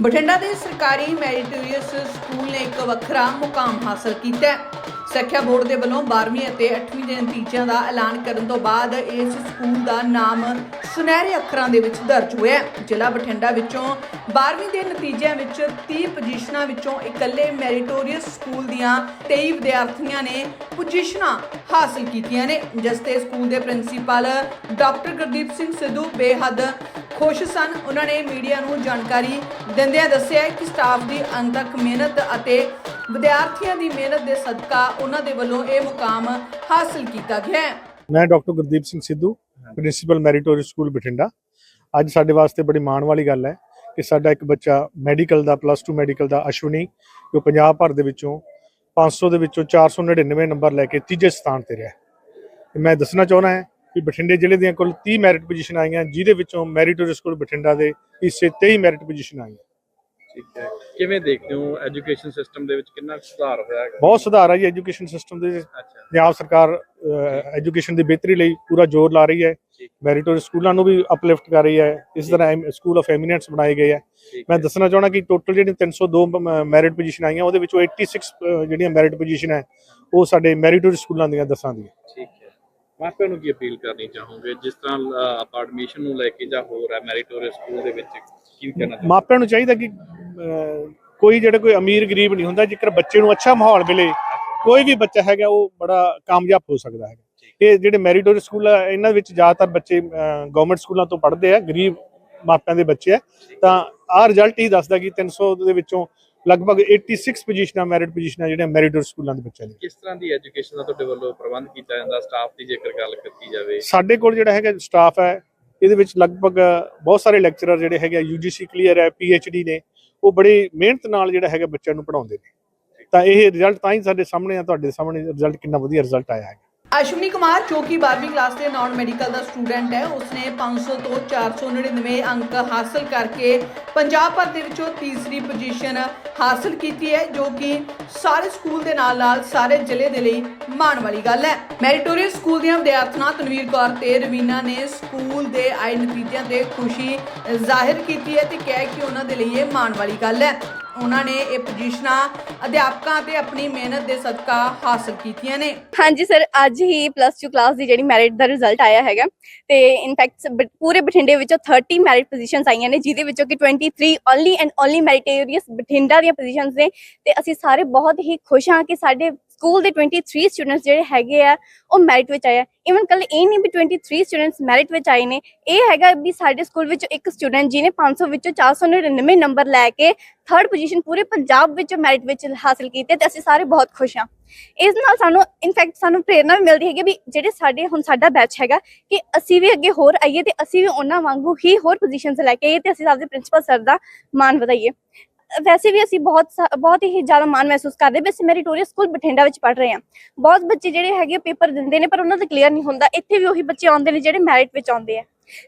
ਬਠਿੰਡਾ ਦੇ ਸਰਕਾਰੀ meritorious school ਨੇ ਇੱਕ ਵੱਖਰਾ ਮੁਕਾਮ ਹਾਸਲ ਕੀਤਾ ਹੈ। ਸਿੱਖਿਆ ਬੋਰਡ ਦੇ ਵੱਲੋਂ 12ਵੀਂ ਅਤੇ 8ਵੀਂ ਦੇ ਨਤੀਜਿਆਂ ਦਾ ਐਲਾਨ ਕਰਨ ਤੋਂ ਬਾਅਦ ਇਸ ਸਕੂਲ ਦਾ ਨਾਮ ਸੁਨਹਿਰੇ ਅੱਖਰਾਂ ਦੇ ਵਿੱਚ ਦਰਜ ਹੋਇਆ ਹੈ। ਜ਼ਿਲ੍ਹਾ ਬਠਿੰਡਾ ਵਿੱਚੋਂ 12ਵੀਂ ਦੇ ਨਤੀਜਿਆਂ ਵਿੱਚ 30 ਪੋਜੀਸ਼ਨਾਂ ਵਿੱਚੋਂ ਇਕੱਲੇ ਮੈਰੀਟੋਰੀਅਸ ਸਕੂਲ ਦੀਆਂ 23 ਵਿਦਿਆਰਥੀਆਂ ਨੇ ਪੋਜੀਸ਼ਨਾਂ ਹਾਸਲ ਕੀਤੀਆਂ ਨੇ। ਜਿਸ ਤੇ ਸਕੂਲ ਦੇ ਪ੍ਰਿੰਸੀਪਲ ਡਾਕਟਰ ਗੁਰਦੀਪ ਸਿੰਘ ਸਿੱਧੂ ਬੇਹੱਦ ਖੁਸ਼ ਸਨ। ਉਹਨਾਂ ਨੇ ਮੀਡੀਆ ਨੂੰ ਜਾਣਕਾਰੀ ਦਿੰਦਿਆਂ ਦੱਸਿਆ ਕਿ ਸਟਾਫ ਦੀ ਅੰਤਕ ਮਿਹਨਤ ਅਤੇ ਵਿਦਿਆਰਥੀਆਂ ਦੀ ਮਿਹਨਤ ਦੇ ਸਦਕਾ ਉਹਨਾਂ ਦੇ ਵੱਲੋਂ ਇਹ ਮੁਕਾਮ ਹਾਸਲ ਕੀਤਾ ਗਿਆ ਹੈ। ਮੈਂ doctor Gurdeep Singh Sidhu principal meritorious school Bathinda. ਅੱਜ ਸਾਡੇ ਵਾਸਤੇ ਬੜੀ ਮਾਣ ਵਾਲੀ ਗੱਲ ਹੈ ਕਿ ਸਾਡਾ ਇੱਕ ਬੱਚਾ ਮੈਡੀਕਲ ਦਾ ਪਲੱਸ 2 ਮੈਡੀਕਲ ਦਾ ਅਸ਼ਵਨੀ ਜੋ ਪੰਜਾਬ ਭਰ ਦੇ ਵਿੱਚੋਂ 500 ਦੇ ਵਿੱਚੋਂ 499 ਨੰਬਰ ਲੈ ਕੇ ਤੀਜੇ ਸਥਾਨ ਤੇ ਰਿਹਾ ਤੇ ਮੈਂ ਦੱਸਣਾ ਚਾਹੁੰਦਾ ਹਾਂ ਕਿ ਬਠਿੰਡੇ ਜ਼ਿਲ੍ਹੇ ਦੀਆਂ ਕੁੱਲ 30 ਮੈਰਿਟ ਪੋਜੀਸ਼ਨ ਆਈਆਂ ਜਿਹਦੇ ਵਿੱਚੋਂ ਮੈਰੀਟੋਰੀਅਸ ਸਕੂਲ ਬਠਿੰਡਾ ਦੇ ਹਿੱਸੇ 23 ਮੈਰਿਟ ਪੋਜੀਸ਼ਨ ਆਈਆਂ। ਠੀਕ ਹੈ। ਕਿਵੇਂ ਦੇਖਦੇ ਹੋ? ਐਜੂਕੇਸ਼ਨ ਸਿਸਟਮ ਦੇ ਵਿੱਚ ਕਿੰਨਾ ਸੁਧਾਰ ਹੋਇਆ ਹੈ ਬਹੁਤ ਸੁਧਾਰ ਆ ਜੀ ਐਜੂਕੇਸ਼ਨ ਸਿਸਟਮ ਦੇ ਵਿੱਚ। ਪੰਜਾਬ ਸਰਕਾਰ ਐਜੂਕੇਸ਼ਨ ਦੀ ਬਿਹਤਰੀ ਲਈ ਪੂਰਾ ਜ਼ੋਰ ਲਾ ਰਹੀ ਹੈ। ਠੀਕ। ਮੈਰੀਟੋਰੀਅਸ ਸਕੂਲਾਂ ਨੂੰ ਵੀ ਅਪਲਿਫਟ ਕਰ ਰਹੀ ਹੈ। ਇਸ ਤਰ੍ਹਾਂ ਸਕੂਲ ਆਫ ਐਮੀਨੈਂਸ ਬਣਾਏ ਗਏ ਹੈ। ਮੈਂ ਦੱਸਣਾ ਚਾਹਣਾ ਕਿ ਟੋਟਲ ਜਿਹੜੀ 302 ਮੈਰਿਟ ਪੋਜੀਸ਼ਨ ਆਈਆਂ ਉਹਦੇ ਵਿੱਚੋਂ 86 ਅਹ, ਜਿਹੜੀਆਂ ਮੈਰਿਟ ਪੋਜੀਸ਼ਨ ਹੈ ਉਹ ਸਾਡੇ ਮੈਰੀਟੋਰੀਅਸ ਸਕੂਲਾਂ ਦੀਆਂ ਦੱਸਾਂ ਦੀਆਂ। ਠੀਕ ਹੈ। ਮਾਪਿਆਂ ਨੂੰ ਕੀ ਅਪੀਲ ਕਰਨੀ ਚਾਹੋਗੇ? ਜਿਸ ਤਰ੍ਹਾਂ ਆਪਾਂ ਐਡਮਿਸ਼ਨ ਨੂੰ ਲੈ ਕੇ ਜਾਂ ਹੋਰ ਹੈ ਮੈਰੀਟੋਰੀਅਸ ਸਕੂਲ ਦੇ ਵਿੱਚ ਕੀ ਕਹਿਣਾ ਮਾਪਿਆਂ ਨੂੰ ਚਾਹੀਦਾ ਕਿ ਕੋਈ ਜਿਹੜਾ ਕੋਈ ਅਮੀਰ ਗਰੀਬ ਨਹੀਂ ਹੁੰਦਾ ਜੇਕਰ ਬੱਚੇ ਨੂੰ ਅੱਛਾ ਮਾਹੌਲ ਮਿਲੇ ਕੋਈ ਵੀ ਬੱਚਾ ਹੈਗਾ ਉਹ ਬੜਾ ਕਾਮਯਾਬ ਹੋ ਸਕਦਾ ਹੈ ਇਹ ਜਿਹੜੇ ਮੈਰੀਟੋਰੀਅਸ ਸਕੂਲ ਆ ਇਹਨਾਂ ਵਿੱਚ ਜ਼ਿਆਦਾਤਰ ਬੱਚੇ ਗਵਰਨਮੈਂਟ ਸਕੂਲਾਂ ਤੋਂ ਪੜ੍ਹਦੇ ਆ ਗਰੀਬ ਮਾਪਿਆਂ ਦੇ ਬੱਚੇ ਆ। ਤਾਂ ਆਹ ਰਿਜ਼ਲਟ ਹੀ ਦੱਸਦਾ ਕਿ 300 ਦੇ ਵਿੱਚੋਂ ਲਗਭਗ 86 ਪੋਜੀਸ਼ਨਾਂ ਮੈਰਿਟ ਪੋਜੀਸ਼ਨਾਂ ਜਿਹੜੀਆਂ ਮੈਰੀਟੋਰੀਅਸ ਸਕੂਲਾਂ ਦੇ ਬੱਚਿਆਂ ਦੀ। ਕਿਸ ਤਰ੍ਹਾਂ ਦੀ ਐਜੂਕੇਸ਼ਨ ਦਾ ਤੁਹਾਡੇ ਵੱਲੋਂ ਪ੍ਰਬੰਧ ਕੀਤਾ ਜਾਂਦਾ ਸਟਾਫ ਦੀ ਜੇਕਰ ਗੱਲ ਕੀਤੀ ਜਾਵੇ? ਸਾਡੇ ਕੋਲ ਜਿਹੜਾ ਹੈਗਾ ਸਟਾਫ ਹੈ ਇਹਦੇ ਵਿੱਚ ਲਗਭਗ ਬਹੁਤ ਸਾਰੇ ਲੈਕਚਰਰ ਜਿਹੜੇ ਹੈਗੇ ਯੂਜੀਸੀ ਕਲੀਅਰ ਹੈ ਪੀਐਚਡੀ ਨੇ ਉਹ ਬੜੀ ਮਿਹਨਤ ਨਾਲ ਜਿਹੜਾ ਹੈਗਾ ਬੱਚਿਆਂ ਨੂੰ ਪੜਾਉਂਦੇ ਨੇ। ਤਾਂ ਇਹ ਰਿਜ਼ਲਟ ਤਾਂ ਹੀ ਸਾਡੇ ਸਾਹਮਣੇ ਆ, ਤੁਹਾਡੇ ਸਾਹਮਣੇ ਰਿਜ਼ਲਟ ਕਿੰਨਾ ਵਧੀਆ ਰਿਜ਼ਲਟ ਆਇਆ ਹੈ ਅਸ਼ਵਨੀ ਕੁਮਾਰ, ਜੋ ਕਿ 12ਵੀਂ ਕਲਾਸ ਦੇ ਨਾਨ ਮੈਡੀਕਲ ਦਾ ਸਟੂਡੈਂਟ ਹੈ, ਉਸਨੇ 500 ਤੋਂ 499 ਅੰਕ ਹਾਸਲ ਕਰਕੇ ਪੰਜਾਬ ਭਰ ਦੇ ਵਿੱਚੋਂ ਤੀਸਰੀ ਪੋਜੀਸ਼ਨ ਹਾਸਲ ਕੀਤੀ ਹੈ, ਜੋ ਕਿ ਸਾਰੇ ਸਕੂਲ ਦੇ ਨਾਲ ਨਾਲ ਸਾਰੇ ਜ਼ਿਲ੍ਹੇ ਦੇ ਲਈ ਮਾਣ ਵਾਲੀ ਗੱਲ ਹੈ। ਮੈਰੀਟੋਰੀਅਸ ਸਕੂਲ ਦੀਆਂ ਵਿਦਿਆਰਥਣਾਂ ਤਨਵੀਰ ਕੌਰ ਤੇ ਰਵੀਨਾ ਨੇ ਸਕੂਲ ਦੇ ਆਏ ਨਤੀਜਿਆਂ ਤੇ ਖੁਸ਼ੀ ਜ਼ਾਹਿਰ ਕੀਤੀ ਹੈ ਤੇ ਕਿਹਾ ਕਿ ਉਹਨਾਂ ਦੇ ਲਈ ਇਹ ਮਾਣ ਵਾਲੀ ਗੱਲ ਹੈ। ਉਹਨਾਂ ਨੇ ਇਹ ਪੋਜੀਸ਼ਨਾਂ ਅਧਿਆਪਕਾਂ ਤੇ ਆਪਣੀ ਮਿਹਨਤ ਦੇ ਸਦਕਾ ਹਾਸਲ ਕੀਤੀਆਂ ਨੇ। ਹਾਂਜੀ ਸਰ, ਅੱਜ ਹੀ ਪਲੱਸ 2 ਕਲਾਸ ਦੀ ਜਿਹੜੀ ਮੈਰਿਟ ਦਾ ਰਿਜ਼ਲਟ ਆਇਆ ਹੈਗਾ ਤੇ ਇਨਫੈਕਟ ਪੂਰੇ ਬਠਿੰਡੇ ਵਿੱਚੋਂ 30 ਮੈਰਿਟ ਪੋਜੀਸ਼ਨਸ ਆਈਆਂ ਨੇ, ਜਿਹਦੇ ਵਿੱਚੋਂ ਕਿ 23 only and only meritorious Bathinda ਦੀਆਂ ਪੋਜੀਸ਼ਨਸ ਨੇ ਤੇ ਅਸੀਂ ਸਾਰੇ ਬਹੁਤ ਹੀ ਖੁਸ਼ ਹਾਂ ਕਿ ਸਾਡੇ ਸਕੂਲ ਦੇ 23 ਸਟੂਡੈਂਟਸ ਜਿਹੜੇ ਹੈਗੇ ਆ, ਉਹ ਮੈਰਿਟ ਵਿੱਚ ਆਏ ਆ। ਇਵਨ ਕੱਲ ਇਹ ਨਹੀਂ ਵੀ 23 ਸਟੂਡੈਂਟਸ ਮੈਰਿਟ ਵਿੱਚ ਆਏ ਨੇ। ਇਹ ਹੈਗਾ ਵੀ ਸਾਡੇ ਸਕੂਲ ਵਿੱਚ ਇੱਕ ਸਟੂਡੈਂਟ ਜਿਹਨੇ 500 ਵਿੱਚੋਂ 499 ਨੰਬਰ ਲੈ ਕੇ ਥਰਡ ਪੋਜੀਸ਼ਨ ਪੂਰੇ ਪੰਜਾਬ ਵਿੱਚ ਮੈਰਿਟ ਵਿੱਚ ਹਾਸਲ ਕੀਤੀ ਹੈ ਤੇ ਅਸੀਂ ਸਾਰੇ ਬਹੁਤ ਖੁਸ਼ ਹਾਂ। ਇਸ ਨਾਲ ਸਾਨੂੰ ਇਨਫੈਕਟ ਸਾਨੂੰ ਪ੍ਰੇਰਣਾ ਵੀ ਮਿਲਦੀ ਹੈਗੀ ਵੀ ਜਿਹੜੇ ਸਾਡੇ, ਹੁਣ ਸਾਡਾ ਬੈਚ ਹੈਗਾ ਕਿ ਅਸੀਂ ਵੀ ਅੱਗੇ ਹੋਰ ਆਈਏ ਤੇ ਅਸੀਂ ਵੀ ਉਹਨਾਂ ਵਾਂਗੂ ਹੀ ਹੋਰ ਪੋਜੀਸ਼ਨਸ ਲੈ ਕੇ ਆਈਏ ਤੇ ਅਸੀਂ ਆਪਦੇ ਪ੍ਰਿੰਸੀਪਲ ਸਰ ਦਾ ਮਾਣ ਵਧਾਈਏ। ਵੈਸੇ ਵੀ ਅਸੀਂ ਬਹੁਤ ਸਾ- ਬਹੁਤ ਹੀ ਜ਼ਿਆਦਾ ਮਾਣ ਮਹਿਸੂਸ ਕਰਦੇ ਵੀ ਅਸੀਂ ਮੈਰੀਟੋਰੀਅਸ ਸਕੂਲ ਬਠਿੰਡਾ ਵਿੱਚ ਪੜ੍ਹ ਰਹੇ ਹਾਂ। ਬਹੁਤ ਬੱਚੇ ਜਿਹੜੇ ਹੈਗੇ ਪੇਪਰ ਦਿੰਦੇ ਨੇ ਪਰ ਉਹਨਾਂ ਦਾ ਕਲੀਅਰ ਨਹੀਂ ਹੁੰਦਾ। ਇੱਥੇ ਵੀ ਉਹੀ ਬੱਚੇ ਆਉਂਦੇ ਨੇ ਜਿਹੜੇ ਮੈਰਿਟ ਵਿੱਚ ਆਉਂਦੇ ਆ।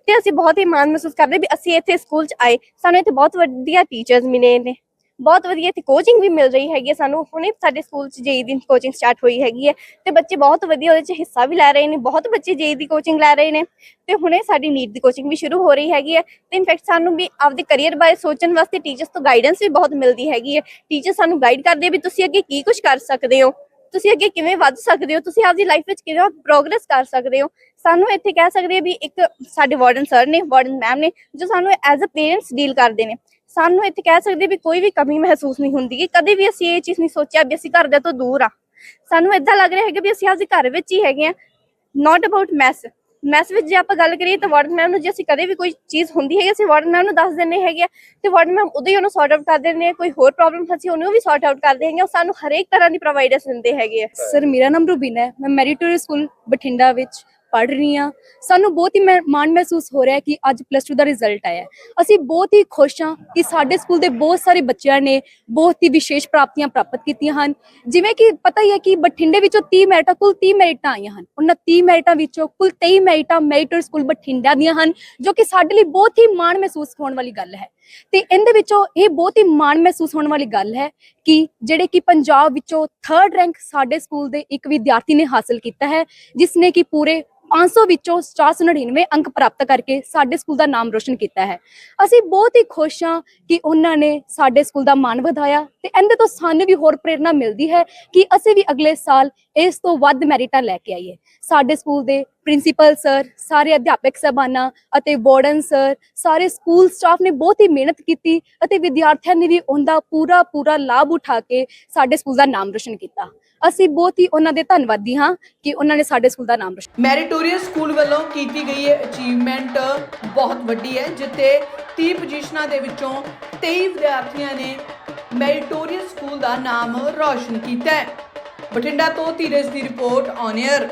ਤੇ ਅਸੀਂ ਬਹੁਤ ਹੀ ਮਾਣ ਮਹਿਸੂਸ ਕਰਦੇ ਵੀ ਅਸੀਂ ਇੱਥੇ ਸਕੂਲ 'ਚ ਆਏ। ਸਾਨੂੰ ਇੱਥੇ ਬਹੁਤ ਵਧੀਆ ਟੀਚਰਸ ਮਿਲੇ ਨੇ। ਬਹੁਤ ਵਧੀਆ ਇੱਥੇ ਕੋਚਿੰਗ ਵੀ ਮਿਲ ਰਹੀ ਹੈਗੀ ਹੈ ਸਾਨੂੰ। ਹੁਣੇ ਸਾਡੇ ਸਕੂਲ 'ਚ ਜੇਈ ਦੀ ਕੋਚਿੰਗ ਸਟਾਰਟ ਹੋਈ ਹੈਗੀ ਹੈ ਤੇ ਬੱਚੇ ਬਹੁਤ ਵਧੀਆ ਉਹਦੇ 'ਚ ਹਿੱਸਾ ਵੀ ਲੈ ਰਹੇ ਨੇ, ਬਹੁਤ ਬੱਚੇ ਜੇਈ ਦੀ ਕੋਚਿੰਗ ਲੈ ਰਹੇ ਨੇ ਤੇ ਹੁਣੇ ਸਾਡੀ ਨੀਟ ਦੀ ਕੋਚਿੰਗ ਵੀ ਸ਼ੁਰੂ ਹੋ ਰਹੀ ਹੈਗੀ ਹੈ ਤੇ ਇਨਫੈਕਟ ਸਾਨੂੰ ਵੀ ਆਪਦੇ ਕੈਰੀਅਰ ਬਾਰੇ ਸੋਚਣ ਵਾਸਤੇ ਟੀਚਰਸ ਤੋਂ ਗਾਈਡੈਂਸ ਵੀ ਬਹੁਤ ਮਿਲਦੀ ਹੈਗੀ ਹੈ। ਟੀਚਰ ਸਾਨੂੰ ਗਾਈਡ ਕਰਦੇ ਵੀ ਤੁਸੀਂ ਅੱਗੇ ਕੀ ਕੁਝ ਕਰ ਸਕਦੇ ਹੋ, ਤੁਸੀਂ ਅੱਗੇ ਕਿਵੇਂ ਵੱਧ ਸਕਦੇ ਹੋ, ਤੁਸੀਂ ਆਪਦੀ ਲਾਈਫ ਵਿੱਚ ਕਿਵੇਂ ਪ੍ਰੋਗਰੈਸ ਕਰ ਸਕਦੇ ਹੋ। ਸਾਨੂੰ ਇੱਥੇ ਕਹਿ ਸਕਦੇ ਆ ਵੀ ਇੱਕ ਸਾਡੇ ਵਾਰਡਨ ਸਰ ਨੇ ਵਾਰਡਨ ਮੈਮ ਨੇ ਜੋ ਸਾਨੂੰ ਐਜ਼ ਅ ਪੇਰੈਂਟਸ ਡੀਲ ਕਰਦੇ ਨੇ। ਸਾਨੂੰ ਇੱਥੇ ਕਹਿ ਸਕਦੇ ਵੀ ਕੋਈ ਵੀ ਕਮੀ ਮਹਿਸੂਸ ਨਹੀਂ ਹੁੰਦੀ ਕਦੇ ਵੀ ਅਸੀਂ ਇਹ ਚੀਜ਼ ਨਹੀਂ ਸੋਚਿਆ ਵੀ ਅਸੀਂ ਘਰਦਿਆਂ ਤੋਂ ਦੂਰ ਆ। ਸਾਨੂੰ ਇਦਾਂ ਲੱਗ ਰਿਹਾ ਹੈਗਾ ਵੀ ਅਸੀਂ ਆਪਦੇ ਘਰ ਵਿੱਚ ਹੀ ਹੈਗੇ ਆ। ਨਾਟ ਅਬਾਊਟ ਮੈਸ ਮੈਸ ਵਿੱਚ ਜੇ ਆਪਾਂ ਗੱਲ ਕਰੀਏ ਤਾਂ ਵਾਰਡਨ ਮੈਮ ਨੂੰ ਜੇ ਅਸੀਂ ਕਦੇ ਵੀ ਕੋਈ ਚੀਜ਼ ਹੁੰਦੀ ਹੈਗੀ, ਅਸੀਂ ਵਾਰਡਨ ਮੈਮ ਨੂੰ ਦੱਸ ਦਿੰਦੇ ਹੈਗੇ ਆ। ਤੇ ਵਾਰਡਨ ਮੈਮ ਉਦੋਂ ਹੀ ਉਹਨੂੰ ਸੌਰਟ ਆਊਟ ਕਰ ਦਿੰਦੇ ਨੇ ਕੋਈ ਹੋਰ ਪ੍ਰੋਬਲਮ ਅਸੀਂ ਉਹਨੂੰ ਵੀ ਸੌਰਟ ਆਊਟ ਕਰਦੇ ਹੈਗੇ ਉਹ ਸਾਨੂੰ ਹਰੇਕ ਤਰ੍ਹਾਂ ਦੀ ਪ੍ਰੋਵਾਈਡਰਸ ਦਿੰਦੇ ਹੈਗੇ ਆ। ਸਰ ਮੇਰਾ ਨਾਮ ਰੂਬੀਨਾ ਹੈ। ਮੈਂ ਮੈਰੀਟੋਰੀ ਸਕੂਲ ਬਠਿੰਡਾ ਵਿੱਚ ਪੜ ਰਹੀ ਹਾਂ, ਸਾਨੂੰ ਬਹੁਤ ਹੀ ਮੈਂ- ਮਾਣ ਮਹਿਸੂਸ ਹੋ ਰਿਹਾ ਹੈ ਕਿ ਅੱਜ ਪਲੱਸ 2 ਦਾ ਰਿਜ਼ਲਟ ਆਇਆ ਅਸੀਂ ਬਹੁਤ ਹੀ ਖੁਸ਼ ਹਾਂ ਕਿ ਸਾਡੇ ਸਕੂਲ ਦੇ ਬਹੁਤ ਸਾਰੇ ਬੱਚਿਆਂ ਨੇ ਬਹੁਤ ਹੀ ਵਿਸ਼ੇਸ਼ ਪ੍ਰਾਪਤੀਆਂ ਪ੍ਰਾਪਤ ਕੀਤੀਆਂ ਹਨ। ਜਿਵੇਂ ਕਿ ਪਤਾ ਹੀ ਹੈ ਕਿ ਬਠਿੰਡੇ ਵਿੱਚੋਂ 30 ਮੈਰਿਟਾਂ ਕੁੱਲ 30 ਮੈਰਿਟਾਂ ਆਈਆਂ ਹਨ। ਉਹਨਾਂ 30 ਮੈਰਿਟਾਂ ਵਿੱਚੋਂ ਕੁੱਲ 23 ਮੈਰਿਟਾਂ ਮੈਰੀਟੋਰੀਅਸ ਸਕੂਲ ਬਠਿੰਡਾ ਦੀਆਂ ਹਨ, ਜੋ ਕਿ ਸਾਡੇ ਲਈ ਬਹੁਤ ਹੀ ਮਾਣ ਮਹਿਸੂਸ ਹੋਣ ਵਾਲੀ ਗੱਲ ਹੈ। ਤੇ ਇਹਦੇ ਵਿੱਚੋਂ ਇਹ ਬਹੁਤ ਹੀ ਮਾਣ ਮਹਿਸੂਸ ਹੋਣ ਵਾਲੀ ਗੱਲ ਹੈ ਕਿ ਜਿਹੜੇ ਕਿ ਪੰਜਾਬ ਵਿੱਚੋਂ 3rd ਰੈਂਕ ਸਾਡੇ ਸਕੂਲ ਦੇ ਇੱਕ ਵਿਦਿਆਰਥੀ ਨੇ ਹਾਸਲ ਕੀਤਾ ਹੈ, ਜਿਸ ਨੇ ਕਿ ਪੂਰੇ 500 ਵਿੱਚੋਂ 499 ਅੰਕ ਪ੍ਰਾਪਤ ਕਰਕੇ ਸਾਡੇ ਸਕੂਲ ਦਾ ਨਾਮ ਰੋਸ਼ਨ ਕੀਤਾ ਹੈ। ਅਸੀਂ ਬਹੁਤ ਹੀ ਖੁਸ਼ ਹਾਂ ਕਿ ਉਹਨਾਂ ਨੇ ਸਾਡੇ ਸਕੂਲ ਦਾ ਮਾਣ ਵਧਾਇਆ ਤੇ ਇਹਦੇ ਤੋਂ ਸਾਨੂੰ ਵੀ ਹੋਰ ਪ੍ਰੇਰਣਾ ਮਿਲਦੀ ਹੈ ਕਿ ਅਸੀਂ ਵੀ ਅਗਲੇ ਸਾਲ ਇਸ ਤੋਂ ਵੱਧ ਮੈਰਿਟਾਂ ਲੈ ਕੇ ਆਈਏ। ਸਾਡੇ ਸਕੂਲ ਦੇ ਪ੍ਰਿੰਸੀਪਲ ਸਰ, ਸਾਰੇ ਅਧਿਆਪਕ ਸਹਿਬਾਨਾਂ ਅਤੇ ਵਾਰਡਨ ਸਰ, ਸਾਰੇ ਸਕੂਲ ਸਟਾਫ ਨੇ ਬਹੁਤ ਹੀ ਮਿਹਨਤ ਕੀਤੀ ਅਤੇ ਵਿਦਿਆਰਥੀਆਂ ਨੇ ਵੀ ਉਹਦਾ ਪੂਰਾ ਪੂਰਾ ਲਾਭ ਉਠਾ ਕੇ ਸਾਡੇ ਸਕੂਲ ਦਾ ਨਾਮ ਰੋਸ਼ਨ ਕੀਤਾ। ਅਸੀਂ ਬਹੁਤ ਹੀ ਉਹਨਾਂ ਦੇ ਧੰਨਵਾਦੀ ਹਾਂ ਕਿ ਉਹਨਾਂ ਨੇ ਸਾਡੇ ਸਕੂਲ ਦਾ ਨਾਮ ਰੋਸ਼ਨ ਮੈਰਿਟ ਮੈਰੀਟੋਰੀਅਸ ਸਕੂਲ ਵੱਲੋਂ ਕੀਤੀ ਗਈ ਇਹ ਅਚੀਵਮੈਂਟ ਬਹੁਤ ਵੱਡੀ ਹੈ, ਜਿੱਥੇ 30 ਪੋਜੀਸ਼ਨਾਂ ਦੇ ਵਿੱਚੋਂ 23 ਵਿਦਿਆਰਥੀਆਂ ਨੇ ਮੈਰੀਟੋਰੀਅਸ ਸਕੂਲ ਦਾ ਨਾਮ ਰੌਸ਼ਨ ਕੀਤਾ ਹੈ। ਬਠਿੰਡਾ ਤੋਂ ਧੀਰਜ ਦੀ ਰਿਪੋਰਟ ਔਨ 에ਅਰ